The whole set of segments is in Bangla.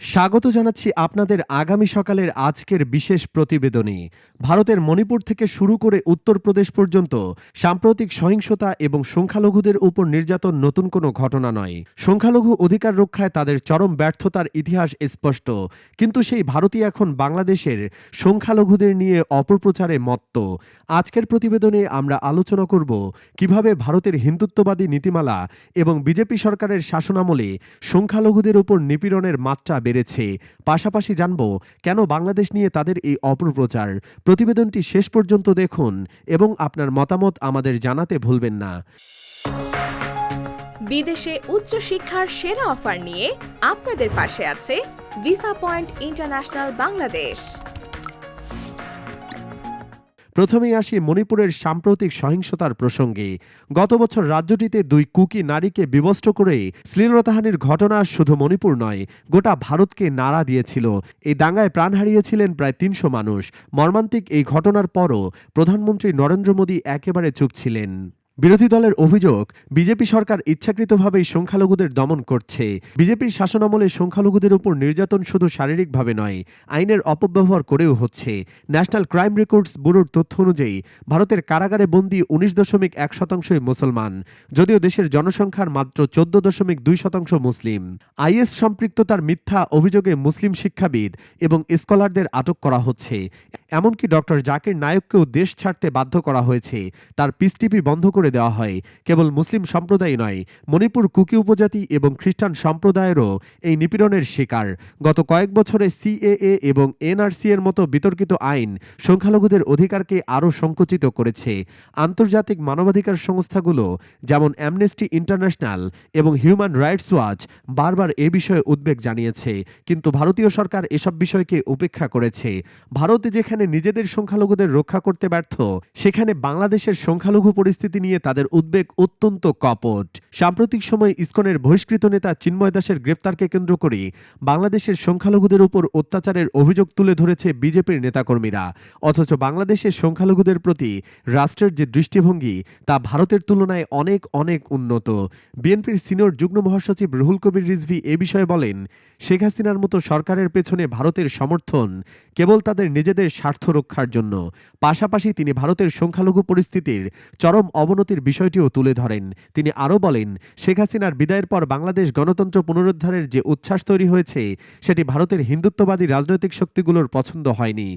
স্বাগত জানাচ্ছি আপনাদের আগামী সকালের আজকের বিশেষ প্রতিবেদনে। ভারতের মণিপুর থেকে শুরু করে উত্তরপ্রদেশ পর্যন্ত সাম্প্রতিক সহিংসতা এবং সংখ্যালঘুদের উপর নির্যাতন নতুন কোনো ঘটনা নয়। সংখ্যালঘু অধিকার রক্ষায় তাদের চরম ব্যর্থতার ইতিহাস স্পষ্ট। কিন্তু সেই ভারতই এখন বাংলাদেশের সংখ্যালঘুদের নিয়ে অপপ্রচারে মত্ত। আজকের প্রতিবেদনে আমরা আলোচনা করব কীভাবে ভারতের হিন্দুত্ববাদী নীতিমালা এবং বিজেপি সরকারের শাসনামলে সংখ্যালঘুদের উপর নিপীড়নের মাত্রা বেড়েছে। পাশাপাশি জানব, কেন বাংলাদেশ নিয়ে তাদের এই অপপ্রচার? প্রতিবেদনটি শেষ পর্যন্ত দেখুন এবং আপনার মতামত আমাদের জানাতে ভুলবেন না। বিদেশে উচ্চ শিক্ষার সেরা অফার নিয়ে আপনাদের পাশে আছে ভিসা পয়েন্ট ইন্টারন্যাশনাল বাংলাদেশ প্রথমেই আসি মণিপুরের সাম্প্রতিক সহিংসতার প্রসঙ্গে। গত বছর রাজ্যটিতে দুই কুকি নারীকে বিবস্ত্র করে শ্লীলতাহানির ঘটনা শুধু মণিপুর নয়, গোটা ভারতকে নাড়া দিয়েছিল। এই দাঙ্গায় প্রাণ হারিয়েছিলেন প্রায় তিনশো মানুষ। মর্মান্তিক এই ঘটনার পরও প্রধানমন্ত্রী নরেন্দ্র মোদী একেবারে চুপ ছিলেন। বিরোধী দলের অভিযোগ, বিজেপি সরকার ইচ্ছাকৃতভাবেই সংখ্যালঘুদের দমন করছে। বিজেপির শাসনামলে সংখ্যালঘুদের উপর নির্যাতন শুধু শারীরিকভাবে নয়, আইনের অপব্যবহার করেও হচ্ছে। ন্যাশনাল ক্রাইম রেকর্ডস ব্যুরোর তথ্য অনুযায়ী, ভারতের কারাগারে বন্দী উনিশ দশমিক এক শতাংশই মুসলমান, যদিও দেশের জনসংখ্যার মাত্র চোদ্দ দশমিক দুই শতাংশ মুসলিম। আইএস সম্পৃক্ততার মিথ্যা অভিযোগে মুসলিম শিক্ষাবিদ এবং স্কলারদের আটক করা হচ্ছে। এমনকি ডক্টর জাকির নায়ককেও দেশ ছাড়তে বাধ্য করা হয়েছে। তার পিস টিভি বন্ধ করে দেওয়া হয়। কেবল মুসলিম সম্প্রদায় নয়, মণিপুর কুকি উপজাতি এবং খ্রিস্টান সম্প্রদায়েরও এই নিপীড়নের শিকার। গত কয়েক বছরে সিএএ এবং এনআরসি এর মতো বিতর্কিত আইন সংখ্যালঘুদের অধিকারকে আরও সংকুচিত করেছে। আন্তর্জাতিক মানবাধিকার সংস্থাগুলো যেমন অ্যামনেস্টি ইন্টারন্যাশনাল এবং হিউম্যান রাইটস ওয়াচ বারবার এ বিষয়ে উদ্বেগ জানিয়েছে, কিন্তু ভারতীয় সরকার এসব বিষয়কে উপেক্ষা করেছে। ভারত যেখানে নিজেদের সংখ্যালঘুদের রক্ষা করতে ব্যর্থ, সেখানে বাংলাদেশের সংখ্যালঘু পরিস্থিতি নিয়ে তাদের উদ্বেগ অত্যন্ত কপট। সাম্প্রতিক সময়ে ইসকনের বহিষ্কৃত নেতা চিন্ময় দাসের গ্রেফতারকে কেন্দ্র করে বাংলাদেশের সংখ্যালঘুদের উপর অত্যাচারের অভিযোগ তুলে ধরেছে বিজেপির নেতাকর্মীরা। অথচ বাংলাদেশের সংখ্যালঘুদের প্রতি রাষ্ট্রের যে দৃষ্টিভঙ্গি, তা ভারতের তুলনায় অনেক অনেক উন্নত। বিএনপির সিনিয়র যুগ্ম মহাসচিব রুহুল কবির রিজভি এ বিষয়ে বলেন, শেখ হাসিনার মতো সরকারের পেছনে ভারতের সমর্থন কেবল তাদের নিজেদের স্বার্থ রক্ষার জন্য। পাশাপাশি তিনি ভারতের সংখ্যালঘু পরিস্থিতির চরম অবনতির বিষয়টিও তুলে ধরেন। তিনি আরও বলেন, শেখ হাসিনার বিদায়ের পর বাংলাদেশ গণতন্ত্র পুনরুদ্ধারের যে উচ্ছ্বাস তৈরি হয়েছে, সেটি ভারতের হিন্দুত্ববাদী রাজনৈতিক শক্তিগুলোর পছন্দ হয়নি।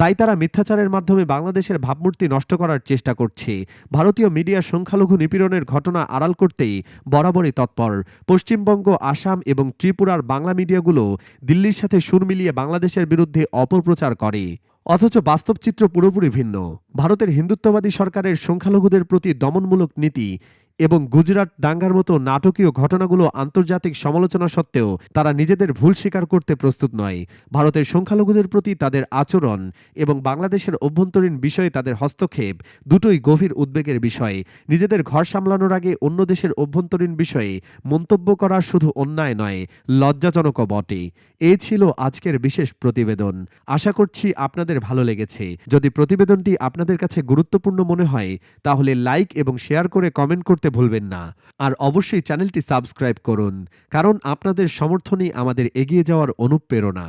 তাই তারা মিথ্যাচারের মাধ্যমে বাংলাদেশের ভাবমূর্তি নষ্ট করার চেষ্টা করছে। ভারতীয় মিডিয়া সংখ্যালঘু নিপীড়নের ঘটনা আড়াল করতেই বরাবরই তৎপর। পশ্চিমবঙ্গ, আসাম এবং ত্রিপুরার বাংলা মিডিয়াগুলো দিল্লির সাথে সুর মিলিয়ে বাংলাদেশের বিরুদ্ধে অপপ্রচার করে। অথচ বাস্তব চিত্র পুরোপুরি ভিন্ন। ভারতের হিন্দুত্ববাদী সরকারের সংখ্যালঘুদের প্রতি দমনমূলক নীতি এবং গুজরাট দাঙ্গার মতো নাটকীয় ঘটনাগুলো আন্তর্জাতিক সমালোচনা সত্ত্বেও তারা নিজেদের ভুল স্বীকার করতে প্রস্তুত নয়। ভারতের সংখ্যালঘুদের প্রতি তাদের আচরণ এবং বাংলাদেশের অভ্যন্তরীণ বিষয়ে তাদের হস্তক্ষেপ দুটোই গভীর উদ্বেগের বিষয়। নিজেদের ঘর সামলানোর আগে অন্য দেশের অভ্যন্তরীণ বিষয়ে মন্তব্য করা শুধু অন্যায় নয়, লজ্জাজনকও বটে। এ ছিল আজকের বিশেষ প্রতিবেদন। আশা করছি আপনাদের ভালো লেগেছে। যদি প্রতিবেদনটি আপনাদের কাছে গুরুত্বপূর্ণ মনে হয়, তাহলে লাইক এবং শেয়ার করে কমেন্ট করতে ভুলবেন না। আর অবশ্যই চ্যানেলটি সাবস্ক্রাইব করুন, কারণ আপনাদের সমর্থনই আমাদের এগিয়ে যাওয়ার অনুপ্রেরণা।